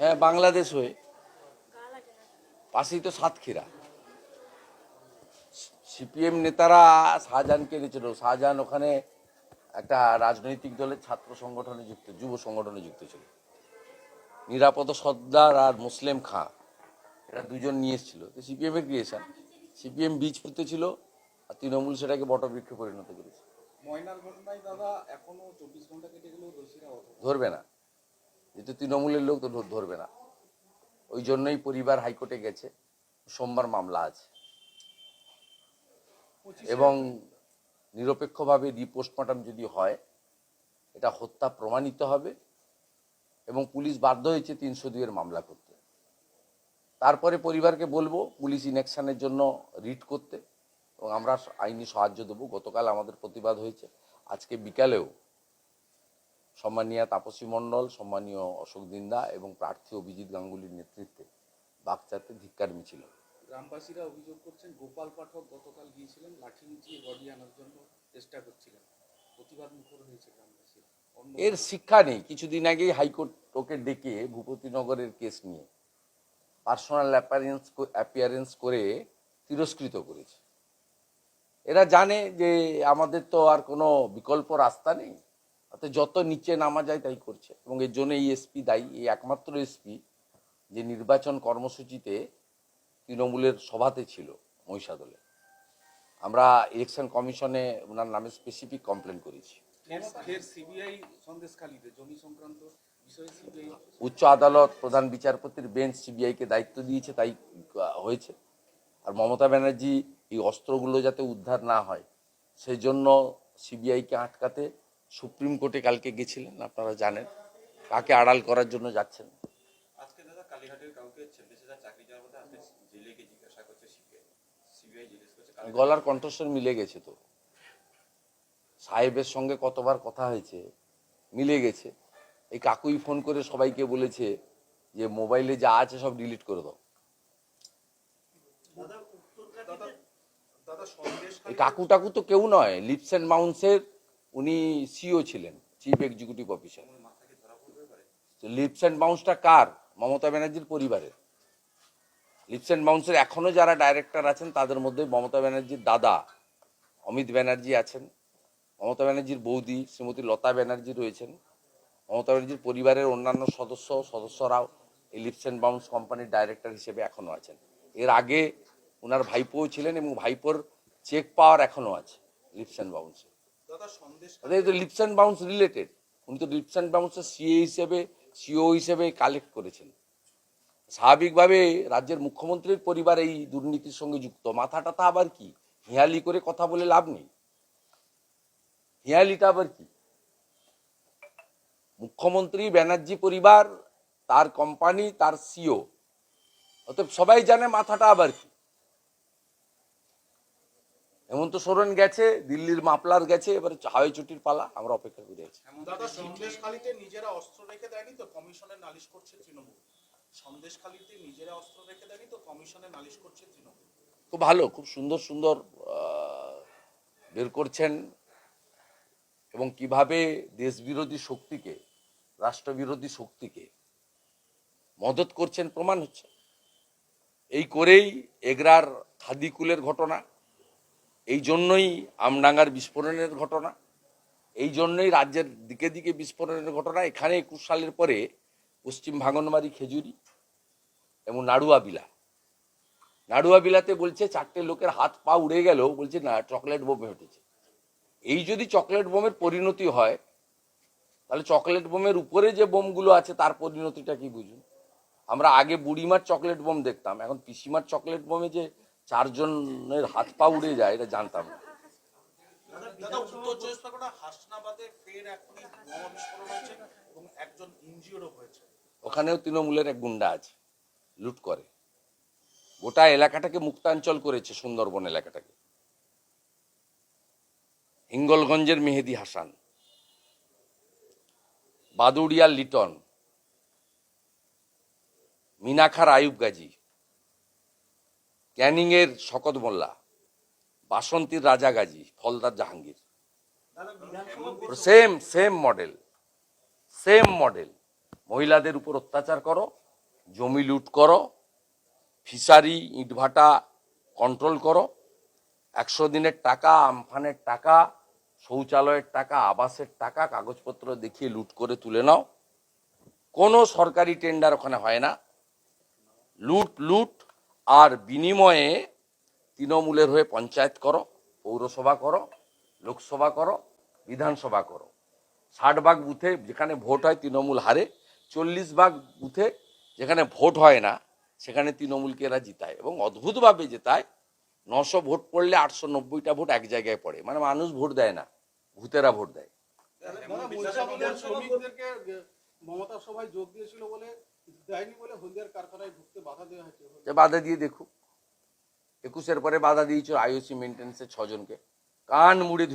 হ্যাঁ বাংলাদেশ হয়ে। পাশেই তো সাতক্ষীরা। সিপিএম নেতারা শাহজাহানকে এনেছিল। শাহজাহান ওখানে একটা রাজনৈতিক দলের ছাত্র সংগঠনে যুক্ত যুব সংগঠনে যুক্ত ছিল। নিরাপদ সর্দার আর মুসলিম খাঁ এরা দুজন নিয়ে এসেছিল। তো সিপিএম এর ক্রিয়েশন সিপিএম বীজ পুঁতে ছিল আর তৃণমূল সেটাকে বটবৃক্ষে পরিণত করেছে। ধরবে না। যেহেতু তৃণমূলের লোক তো ধরবে না। ওই জন্যই পরিবার হাইকোর্টে গেছে। সোমবার মামলা আছে। এবং নিরপেক্ষভাবে রিপোস্টমর্টম যদি হয় এটা হত্যা প্রমাণিত হবে এবং পুলিশ বাধ্য হয়েছে তিনশো দুইয়ের মামলা করতে। তারপরে পরিবারকে বলব পুলিশ ইনেকশানের জন্য রিট করতে এবং আমরা আইনি সাহায্য দেবো। গতকাল আমাদের প্রতিবাদ হয়েছে। আজকে বিকালেও সম্মানীয় তাপসী মণ্ডল সম্মানীয় অশোক দিন্দা এবং প্রার্থী অভিজিৎ গাঙ্গুলির নেতৃত্বে বাগচাতে ধিক্কার মিছিল। গ্রামবাসীরা অভিযোগ করছেন গোপাল পাঠক গতকাল গিয়েছিলেন লাঠি মিচিয়ে বডি আনার জন্য চেষ্টা করছিলেন। প্রতিবাদ মুখর হয়েছে গ্রামবাসীরা। এর শিক্ষা নেই। কিছুদিন আগেই হাইকোর্ট ওকে ডেকে ভূপতিনগরের কেস নিয়ে পার্সোনাল অ্যাপিয়ারেন্স অ্যাপিয়ারেন্স করে তিরস্কৃত করেছে। এরা জানে যে আমাদের তো আর কোনো বিকল্প রাস্তা নেই। অর্থাৎ যত নিচে নামা যায় তাই করছে। এবং এর জন্য এই এসপি দায়ী এই একমাত্র এসপি যে নির্বাচন কর্মসূচিতে তৃণমূলের সভাতে ছিল মহিষাদলে। আমরা ইলেকশন কমিশনে ওনার নামে স্পেসিফিক কমপ্লেন করেছি। উচ্চ আদালত প্রধান বিচারপতির বেঞ্চ সিবিআইকে দায়িত্ব দিয়েছে তাই হয়েছে। আর মমতা ব্যানার্জি এই অস্ত্রগুলো যাতে উদ্ধার না হয় সেজন্য সিবিআইকে আটকাতে সুপ্রিম কোর্টে কালকে গেছিলেন আপনারা জানেন। কাকে আড়াল করার জন্য যাচ্ছেন? গলার কণ্ঠস্বর মিলে গেছে তো। সাহেবের সঙ্গে কতবার কথা হয়েছে মিলে গেছে। এই কাকুই ফোন করে সবাইকে বলেছে যে মোবাইলে যা আছে সব ডিলিট করে দাও। এই কাকু টাকু তো কেউ নয় লিপস অ্যান্ড মাউন্সের উনি সিও ছিলেন chief executive officer Leaps and মাউন্সটা কার? মমতা ব্যানার্জির পরিবারের। লিপস অ্যান্ড মাউন্সের এখনও যারা ডাইরেক্টর আছেন, তাদের মধ্যে মমতা ব্যানার্জির দাদা অমিত ব্যানার্জি আছেন, মমতা ব্যানার্জির বৌদি শ্রীমতী লতা ব্যানার্জি রয়েছেন, মমতা ব্যানার্জির পরিবারের অন্যান্য সদস্য সদস্যরাও এই লিপস অ্যান্ড বাউন্স কোম্পানির ডাইরেক্টর হিসেবে এখনও আছেন। এর আগে ওনার ভাইপোও ছিলেন এবং ভাইপোর চেক পাওয়ার এখনও আছে লিপস অ্যান্ড বাউন্সে বাউন্স রিলেটেড। উনি তো বাউন্সের সিএ হিসেবে সিও হিসেবে কালেক্ট করেছেন। স্বাভাবিকভাবে রাজ্যের মুখ্যমন্ত্রীর পরিবার এই দুর্নীতির সঙ্গে যুক্ত। মাথাটা তা আবার কি? হিয়ালি করে কথা বলে লাভ নেই। হিয়ালিটা আবার কি? মুখ্যমন্ত্রী, ব্যানার্জি পরিবার, তার কোম্পানি তার সিও অতএব সবাই জানে মাথাটা আবার কি? হেমন্ত সোরেন গেছে দিল্লির মাপলার গেছে এবারে হাওয়াই চুটির পালা আমরা অপেক্ষা করে আছি। দাদা সন্দেশখালীতে নিজেরা অস্ত্র রেখে দেয়নি তো? কমিশনে নালিশ করছে তৃণমূল। সন্দেশখালীতে নিজেরা অস্ত্র রেখে দেয়নি তো? কমিশনে নালিশ করছে তৃণমূল। খুব ভালো খুব সুন্দর সুন্দর বের করছেন। এবং কীভাবে দেশবিরোধী শক্তিকে রাষ্ট্রবিরোধী শক্তিকে মদত করছেন প্রমাণ হচ্ছে। এই করেই এগরার খাদিকুলের ঘটনা। এই জন্যই আমডাঙ্গার বিস্ফোরণের ঘটনা, এই জন্যই রাজ্যের দিকে দিকে বিস্ফোরণের ঘটনা। এখানে একুশ সালের পরে পশ্চিম ভাঙনবাড়ি খেজুরি এবং নাড়ুয়া বিলা। নাড়ুয়া বিলাতে বলছে চারটে লোকের হাত পা উড়ে গেল বলছে না, চকলেট বোম উঠেছে। এই যদি চকলেট বোমের পরিণতি হয়, তাহলে চকলেট বোমের উপরে যে বোমগুলো আছে, তার পরিণতিটা কি বুঝুন? আমরা আগে বুড়িমার চকলেট বোম দেখতাম, এখন পিসিমার চকলেট বোমে যে চারজনের হাত পা উড়ে যায় এটা জানতাম। না ওখানেও তৃণমূলের এক গুন্ডা আছে লুট করে। গোটা এলাকাটাকে মুক্তাঞ্চল করেছে সুন্দরবন এলাকাটাকে। হিঙ্গলগঞ্জের মেহেদি হাসান বাদুড়িয়ার লিটন মিনাখার আয়ুব গাজী ক্যানিংয়ের শকত মোল্লা, বাসন্তীর Raja Gazi, ফলদার Jahangir. Same same model same model মহিলাদের উপর অত্যাচার করো, জমি লুট করো, ফিশারি ইটভাটা কন্ট্রোল করো, একশো দিনের টাকা, আমফানের টাকা, শৌচালয়ের টাকা, আবাসের টাকা, কাগজপত্র দেখিয়ে লুট করে তুলে নাও। কোনো সরকারি টেন্ডার ওখানে হয় না। লুট লুট আর বিনিময়ে তৃণমূলের হয়ে পঞ্চায়েত করো পৌরসভা করো লোকসভা করো বিধানসভা করো ষাট ভাগ বুথে যেখানে ভোট হয় তৃণমূল হারে চল্লিশ ভাগ বুথে যেখানে ভোট হয় না সেখানে তৃণমূলকে এরা জিতায় এবং অদ্ভুতভাবে জেতায় নশো ভোট পড়লে আটশো নব্বইটা ভোট এক জায়গায় পড়ে মানে মানুষ ভোট দেয় না ভূতেরা ভোট দেয় মমতার সভায় যোগ দিয়েছিল বলে বাধা দিয়ে দেখুক একুশের পরে বাধা দিয়েছিল আইওসি মেনটেন্সের ছজনকে। কান মুড়ে